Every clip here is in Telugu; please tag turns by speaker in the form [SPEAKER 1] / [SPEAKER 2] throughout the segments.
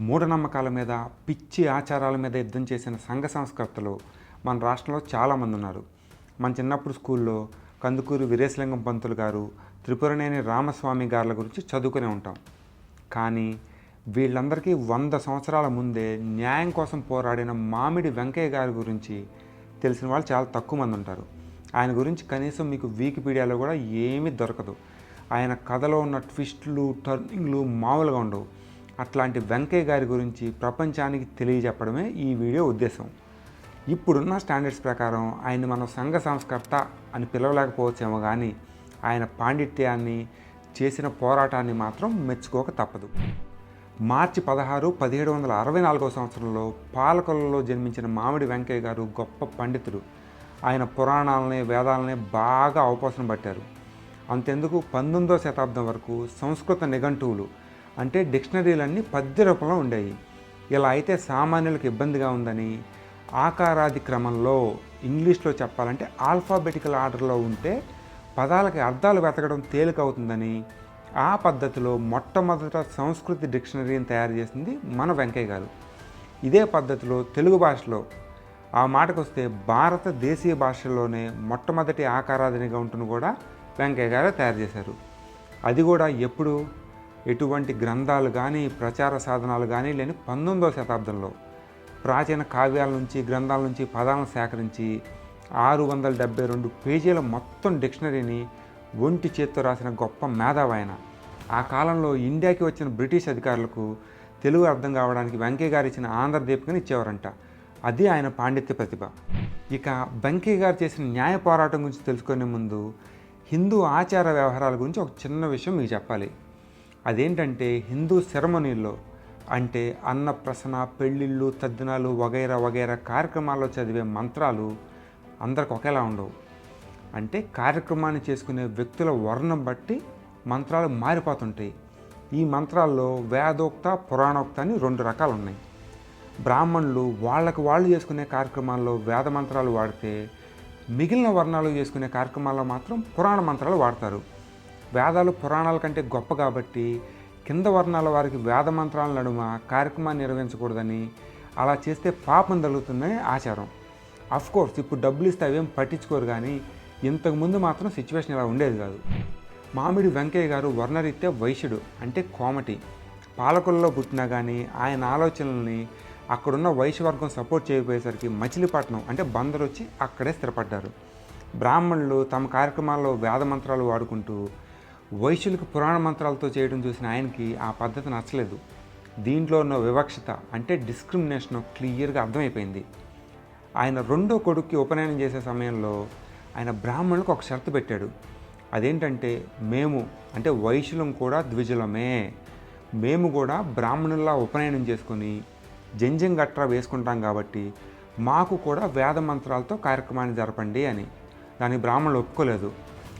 [SPEAKER 1] మూఢనమ్మకాల మీద పిచ్చి ఆచారాల మీద యుద్ధం చేసిన సంఘ సంస్కర్తలు మన రాష్ట్రంలో చాలామంది ఉన్నారు. మన చిన్నప్పుడు స్కూల్లో కందుకూరు వీరేశలింగం పంతులు గారు త్రిపురనేని రామస్వామి గారుల గురించి చదువుకునే ఉంటాం. కానీ వీళ్ళందరికీ వంద సంవత్సరాల ముందే న్యాయం కోసం పోరాడిన మామిడి వెంకయ్య గారి గురించి తెలిసిన వాళ్ళు చాలా తక్కువ మంది ఉంటారు. ఆయన గురించి కనీసం మీకు వికీపీడియాలో కూడా ఏమీ దొరకదు. ఆయన కథలో ఉన్న ట్విస్టులు టర్నింగ్లు మామూలుగా ఉండవు. అట్లాంటి వెంకయ్య గారి గురించి ప్రపంచానికి తెలియజెప్పడమే ఈ వీడియో ఉద్దేశం. ఇప్పుడున్న స్టాండర్డ్స్ ప్రకారం ఆయన మనం సంఘ సంస్కర్త అని పిలవలేకపోవచ్చేమో కానీ ఆయన పాండిత్యాన్ని చేసిన పోరాటాన్ని మాత్రం మెచ్చుకోక తప్పదు. మార్చి పదహారు పదిహేడు వందల అరవై నాలుగో సంవత్సరంలో పాలకొల్లలో జన్మించిన మామిడి వెంకయ్య గారు గొప్ప పండితుడు. ఆయన పురాణాలని వేదాలని బాగా అవపోసన పట్టారు. అంతెందుకు? పంతొమ్మిదవ శతాబ్దం వరకు సంస్కృత నిఘంటువులు అంటే డిక్షనరీలన్నీ పద్య రూపంలో ఉండేవి. ఇలా అయితే సామాన్యులకు ఇబ్బందిగా ఉందని ఆకారాది క్రమంలో ఇంగ్లీష్లో చెప్పాలంటే ఆల్ఫాబెటికల్ ఆర్డర్లో ఉంటే పదాలకి అర్థాలు వెతకడం తేలిక అవుతుందని ఆ పద్ధతిలో మొట్టమొదట సంస్కృతి డిక్షనరీని తయారు చేసింది మన వెంకయ్య గారు. ఇదే పద్ధతిలో తెలుగు భాషలో ఆ మాటకు వస్తే భారత దేశీయ భాషల్లోనే మొట్టమొదటి ఆకారాధనిగా నిఘంటును కూడా వెంకయ్య గారే తయారు చేశారు. అది కూడా ఎప్పుడు? ఎటువంటి గ్రంథాలు కానీ ప్రచార సాధనాలు కానీ లేని పంతొమ్మిదవ శతాబ్దంలో ప్రాచీన కావ్యాల నుంచి గ్రంథాల నుంచి పదాలను సేకరించి ఆరు వందల డెబ్బై రెండు పేజీల మొత్తం డిక్షనరీని ఒంటి చేత్తో రాసిన గొప్ప మేధావాయన ఆ కాలంలో ఇండియాకి వచ్చిన బ్రిటిష్ అధికారులకు తెలుగు అర్థం కావడానికి వెంకయ్య గారు ఇచ్చిన ఆంధ్రదీపికని ఇచ్చేవారంట. అది ఆయన పాండిత్య ప్రతిభ. ఇక వెంకయ్య గారు చేసిన న్యాయ పోరాటం గురించి తెలుసుకునే ముందు హిందూ ఆచార వ్యవహారాల గురించి ఒక చిన్న విషయం మీకు చెప్పాలి. అదేంటంటే హిందూ సెరమనీల్లో అంటే అన్నప్రసన పెళ్ళిళ్ళు తద్దినాలు వగైరా వగైరా కార్యక్రమాల్లో చదివే మంత్రాలు అందరికి ఒకేలా ఉండవు. అంటే కార్యక్రమాన్ని చేసుకునే వ్యక్తుల వర్ణం బట్టి మంత్రాలు మారిపోతుంటాయి. ఈ మంత్రాల్లో వేదోక్త పురాణోక్త అని రెండు రకాలు ఉన్నాయి బ్రాహ్మణులు వాళ్ళకు వాళ్ళు చేసుకునే కార్యక్రమాల్లో వేద మంత్రాలు వాడితే మిగిలిన వర్ణాలు చేసుకునే కార్యక్రమాల్లో మాత్రం పురాణ మంత్రాలు వాడతారు. వేదాలు పురాణాల కంటే గొప్ప కాబట్టి కింద వర్ణాల వారికి వేద మంత్రాల నడుమ కార్యక్రమాన్ని నిర్వహించకూడదని అలా చేస్తే పాపం తగులుతుందని ఆచారం. అఫ్ కోర్స్ ఇప్పుడు డబ్బులు ఇస్తే అవేం పట్టించుకోరు కానీ ఇంతకుముందు మాత్రం సిచ్యువేషన్ ఇలా ఉండేది కాదు. మామిడి వెంకయ్య గారు వర్ణరీత్యా వైశ్యుడు అంటే కోమటి. పాలకుల్లో పుట్టినా కానీ ఆయన ఆలోచనల్ని అక్కడున్న వైశ్యవర్గం సపోర్ట్ చేయకపోయేసరికి మచిలీపట్నం అంటే బందరు వచ్చి అక్కడే స్థిరపడ్డారు. బ్రాహ్మణులు తమ కార్యక్రమాల్లో వేద మంత్రాలు వాడుకుంటూ వైశ్యులకు పురాణ మంత్రాలతో చేయడం చూసిన ఆయనకి ఆ పద్ధతి నచ్చలేదు. దీంట్లో ఉన్న వివక్షత అంటే డిస్క్రిమినేషన్ క్లియర్గా అర్థమైపోయింది. ఆయన రెండో కొడుక్కి ఉపనయనం చేసే సమయంలో ఆయన బ్రాహ్మణులకు ఒక షరతు పెట్టాడు. అదేంటంటే మేము అంటే వైశ్యులం కూడా ద్విజులమే. మేము కూడా బ్రాహ్మణుల్లా ఉపనయనం చేసుకొని జంజం గట్రా వేసుకుంటాం కాబట్టి మాకు కూడా వేద మంత్రాలతో కార్యక్రమాన్ని జరపండి అని. దాని బ్రాహ్మణులు ఒప్పుకోలేదు.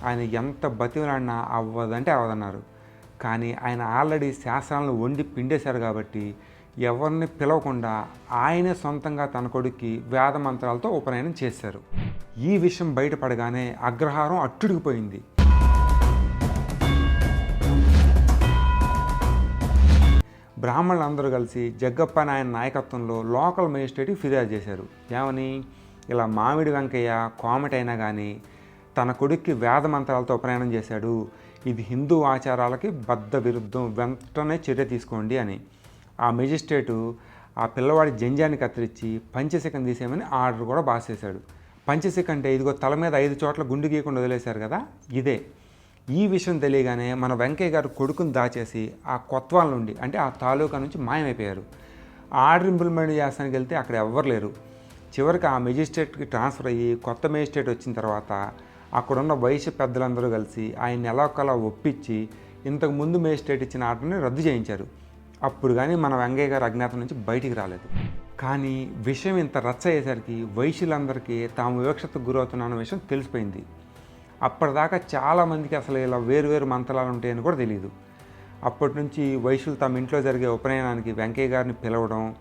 [SPEAKER 1] ఆయన ఎంత బతిమలాడినా అవ్వదంటే అవ్వదన్నారు. కానీ ఆయన ఆల్రెడీ శాస్త్రాలను వండి పిండేశారు కాబట్టి ఎవరిని పిలవకుండా ఆయనే సొంతంగా తన కొడుక్కి వేద మంత్రాలతో ఉపనయనం చేశారు. ఈ విషయం బయటపడగానే అగ్రహారం అట్టుడికిపోయింది బ్రాహ్మణులందరూ కలిసి జగ్గప్ప నాయన నాయకత్వంలో లోకల్ మేజిస్ట్రేట్కి ఫిర్యాదు చేశారు. ఏమని? ఇలా మామిడి వెంకయ్య కామెట్ అయినా కానీ తన కొడుక్కి వేద మంత్రాలతో ప్రయాణం చేశాడు. ఇది హిందూ ఆచారాలకి బద్ధ విరుద్ధం. వెంటనే చర్య తీసుకోండి అని. ఆ మెజిస్ట్రేటు ఆ పిల్లవాడి జంజాన్ని కత్తిరించి పంచశిఖం తీసేయమని ఆర్డర్ కూడా బాసేశాడు చేశాడు. పంచశిఖ అంటే ఇదిగో తల మీద ఐదు చోట్ల గుండు గీయకుండా వదిలేశారు కదా? ఇదే. ఈ విషయం తెలియగానే మన వెంకయ్య గారు కొడుకుని దాచేసి ఆ కొత్వాల నుండి అంటే ఆ తాలూకా నుంచి మాయమైపోయారు. ఆర్డర్ ఇంప్లిమెంట్ చేస్తానికి వెళ్తే అక్కడ ఎవ్వరు లేరు. చివరికి ఆ మెజిస్ట్రేట్కి ట్రాన్స్ఫర్ అయ్యి కొత్త మెజిస్ట్రేట్ వచ్చిన తర్వాత అక్కడున్న వయసు పెద్దలందరూ కలిసి ఆయన ఎలాకలా ఒప్పించి ఇంతకు ముందు మేజిస్ట్రేట్ ఇచ్చిన ఆర్డర్ని రద్దు చేయించారు. అప్పుడు కానీ మన వెంగయ్య గారు అజ్ఞాతం నుంచి బయటికి రాలేదు. కానీ విషయం ఇంత రచ్చ అయ్యేసరికి వైశ్యులందరికీ తాము వివక్షతకు గురవుతున్న విషయం తెలిసిపోయింది. అప్పటిదాకా చాలామందికి అసలు ఇలా వేరువేరు మంత్రాలు ఉంటాయని కూడా తెలియదు అప్పటి నుంచి వైశ్యులు తమ ఇంట్లో జరిగే ఉపనయనానికి వెంకయ్య గారిని పిలవడం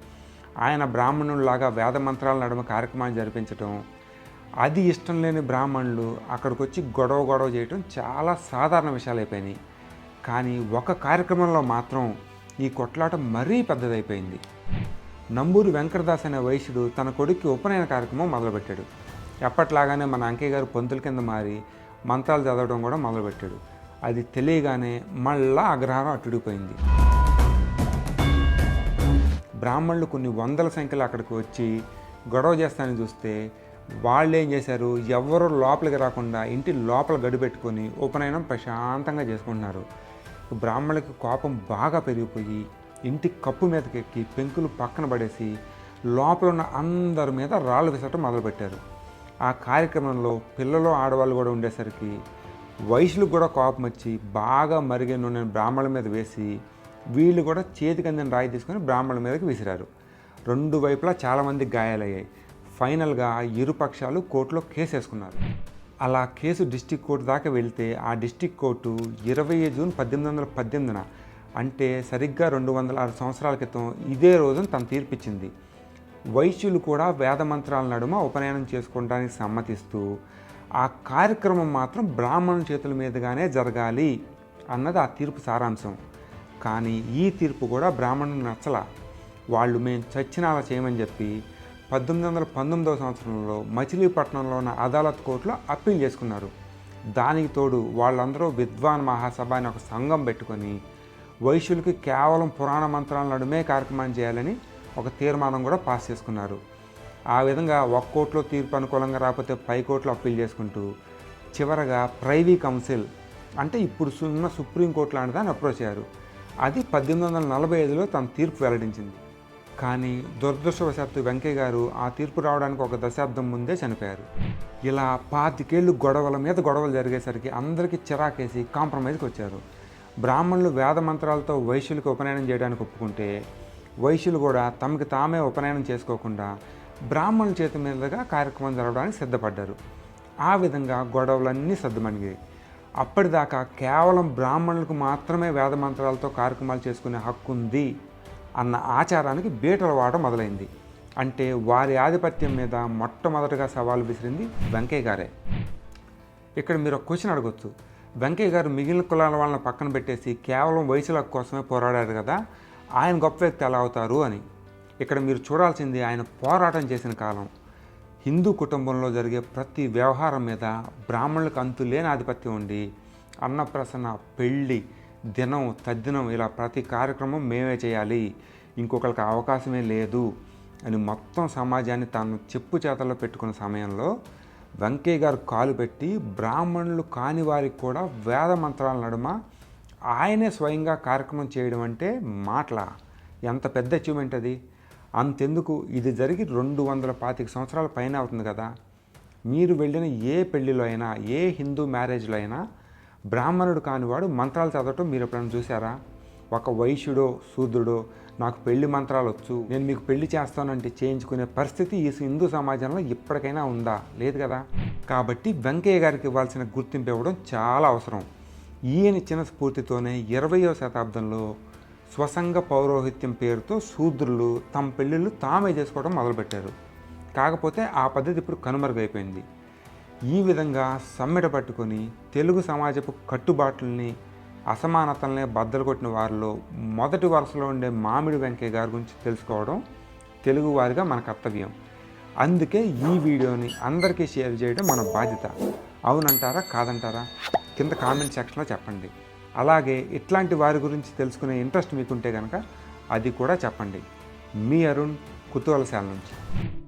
[SPEAKER 1] ఆయన బ్రాహ్మణుల్లాగా వేద మంత్రాల నడుమ కార్యక్రమాన్ని జరిపించడం అది ఇష్టం లేని బ్రాహ్మణులు అక్కడికి వచ్చి గొడవ గొడవ చేయటం చాలా సాధారణ విషయాలు అయిపోయినాయి. కానీ ఒక కార్యక్రమంలో మాత్రం ఈ కొట్లాట మరీ పెద్దదైపోయింది. నంబూరి వెంకటదాస్ అనే వైశ్యుడు తన కొడుక్కి ఉపనయన కార్యక్రమం మొదలుపెట్టాడు. ఎప్పట్లాగానే మన అంకయ్య గారు పంతుల కింద మారి మంత్రాలు చదవడం కూడా మొదలుపెట్టాడు. అది తెలియగానే మళ్ళా అగ్రహారం అట్టుడిపోయింది. బ్రాహ్మణులు కొన్ని వందల సంఖ్యలో అక్కడికి వచ్చి గొడవ చేస్తానని చూస్తే వాళ్ళు ఏం చేశారు? ఎవరు లోపలికి రాకుండా ఇంటి లోపల గడిపెట్టుకొని ఉపనయనం ప్రశాంతంగా చేసుకుంటున్నారు. బ్రాహ్మణులకి కోపం బాగా పెరిగిపోయి ఇంటి కప్పు మీదకి ఎక్కి పెంకులు పక్కన పడేసి లోపల ఉన్న అందరి మీద రాళ్ళు విసరటం మొదలుపెట్టారు. ఆ కార్యక్రమంలో పిల్లలు ఆడవాళ్ళు కూడా ఉండేసరికి వయసులకు కూడా కోపం వచ్చి బాగా మరిగే నూనెను బ్రాహ్మణుల మీద వేసి వీళ్ళు కూడా చేతికి అందిన రాయి తీసుకొని బ్రాహ్మణుల మీదకి విసిరారు. రెండు వైపులా చాలామంది గాయాలయ్యాయి. ఫైనల్గా ఇరు పక్షాలు కోర్టులో కేసు వేసుకున్నారు అలా కేసు డిస్టిక్ కోర్టు దాకా వెళ్తే ఆ డిస్టిక్ కోర్టు ఇరవై జూన్ పద్దెనిమిది వందల పద్దెనిమిదిన అంటే సరిగ్గా రెండు వందల ఆరు సంవత్సరాల క్రితం ఇదే రోజున తన తీర్పిచ్చింది. వైశ్యులు కూడా వేద మంత్రాల నడుమ ఉపనయనం చేసుకోవడానికి సమ్మతిస్తూ ఆ కార్యక్రమం మాత్రం బ్రాహ్మణుల చేతుల మీదుగానే జరగాలి అన్నది ఆ తీర్పు సారాంశం. కానీ ఈ తీర్పు కూడా బ్రాహ్మణుని నచ్చల. వాళ్ళు మేము చచ్చిన అలా చేయమని చెప్పి పద్దెనిమిది వందల పంతొమ్మిదవ సంవత్సరంలో మచిలీపట్నంలో ఉన్న అదాలత్ కోర్టులో అప్పీల్ చేసుకున్నారు. దానికి తోడు వాళ్ళందరూ విద్వాన్ మహాసభ అని ఒక సంఘం పెట్టుకొని వైశ్యులకి కేవలం పురాణ మంత్రాల నడుమే కార్యక్రమం చేయాలని ఒక తీర్మానం కూడా పాస్ చేసుకున్నారు. ఆ విధంగా ఒక కోర్టులో తీర్పు అనుకూలంగా రాకపోతే పై కోర్టులో అప్పీల్ చేసుకుంటూ చివరగా ప్రైవీ కౌన్సిల్ అంటే ఇప్పుడు ఉన్న సుప్రీంకోర్టు లాంటి దాన్ని అప్రోచ్ అయ్యారు. అది పద్దెనిమిది వందల నలభై ఐదులో తన తీర్పు వెల్లడించింది. కానీ దురదృష్టవశాత్తు వెంకయ్య గారు ఆ తీర్పు రావడానికి ఒక దశాబ్దం ముందే చనిపోయారు. ఇలా పాతికేళ్ళు గొడవల మీద గొడవలు జరిగేసరికి అందరికీ చిరాకేసి కాంప్రమైజ్కి వచ్చారు. బ్రాహ్మణులు వేద మంత్రాలతో వైశ్యులకు ఉపనయనం చేయడానికి ఒప్పుకుంటే వైశ్యులు కూడా తమకి తామే ఉపనయనం చేసుకోకుండా బ్రాహ్మణుల చేతి మీదుగా కార్యక్రమం జరగడానికి సిద్ధపడ్డారు. ఆ విధంగా గొడవలన్నీ సర్దుమణిగాయి. అప్పటిదాకా కేవలం బ్రాహ్మణులకు మాత్రమే వేద మంత్రాలతో కార్యక్రమాలు చేసుకునే హక్కు ఉంది అన్న ఆచారానికి బీటలు వాడడం మొదలైంది. అంటే వారి ఆధిపత్యం మీద మొట్టమొదటగా సవాలు విసిరింది వెంకయ్య గారే. ఇక్కడ మీరు ఒక క్వశ్చన్ అడగొచ్చు. వెంకయ్య గారు మిగిలిన కులాల వాళ్ళని పక్కన పెట్టేసి కేవలం వయసుల కోసమే పోరాడారు కదా ఆయన గొప్ప వ్యక్తి ఎలా అవుతారు అని. ఇక్కడ మీరు చూడాల్సింది ఆయన పోరాటం చేసిన కాలం. హిందూ కుటుంబంలో జరిగే ప్రతి వ్యవహారం మీద బ్రాహ్మణులకు అంతు లేని ఆధిపత్యం ఉండి అన్నప్రసన్న పెళ్ళి దినం తద్దినం ఇలా ప్రతి కార్యక్రమం మేమే చేయాలి ఇంకొకరికి అవకాశమే లేదు అని మొత్తం సమాజాన్ని తాను చెప్పు చేతల్లో పెట్టుకున్న సమయంలో వెంకయ్య గారు కాలు పెట్టి బ్రాహ్మణులు కాని వారికి కూడా వేద మంత్రాల నడుమ ఆయనే స్వయంగా కార్యక్రమం చేయడం అంటే మాటల. ఎంత పెద్ద అచీవ్మెంట్ అది. అంతెందుకు? ఇది జరిగి రెండు వందల పాతిక సంవత్సరాల పైన అవుతుంది కదా. మీరు వెళ్ళిన ఏ పెళ్ళిలో అయినా ఏ హిందూ మ్యారేజ్లో అయినా బ్రాహ్మణుడు కానివాడు మంత్రాలు చదవటం మీరు ఎప్పుడైనా చూసారా ఒక వైశ్యుడో శూద్రుడో నాకు పెళ్ళి మంత్రాలు వచ్చు నేను మీకు పెళ్ళి చేస్తానంటే చేయించుకునే పరిస్థితి ఈ హిందూ సమాజంలో ఇప్పటికైనా ఉందా? లేదు కదా? కాబట్టి వెంకయ్య గారికి ఇవ్వాల్సిన గుర్తింపు ఇవ్వడం చాలా అవసరం. ఈయన ఇచ్చిన స్ఫూర్తితోనే ఇరవయో శతాబ్దంలో స్వసంగ పౌరోహిత్యం పేరుతో శూద్రులు తమ పెళ్ళిళ్ళు తామే చేసుకోవడం మొదలుపెట్టారు. కాకపోతే ఆ పద్ధతి ఇప్పుడు కనుమరుగైపోయింది. ఈ విధంగా సమ్మెట పట్టుకొని తెలుగు సమాజపు కట్టుబాట్లని అసమానతల్ని బద్దలు కొట్టిన వారిలో మొదటి వరుసలో ఉండే మామిడి వెంకయ్య గారి గురించి తెలుసుకోవడం తెలుగు వారిగా మన కర్తవ్యం. అందుకే ఈ వీడియోని అందరికీ షేర్ చేయడం మన బాధ్యత. అవునంటారా? కాదంటారా? కింద కామెంట్ సెక్షన్లో చెప్పండి. అలాగే ఇట్లాంటి వారి గురించి తెలుసుకునే ఇంట్రెస్ట్ మీకుంటే కనుక అది కూడా చెప్పండి. మీ అరుణ్ కుతూహలశాల నుంచి.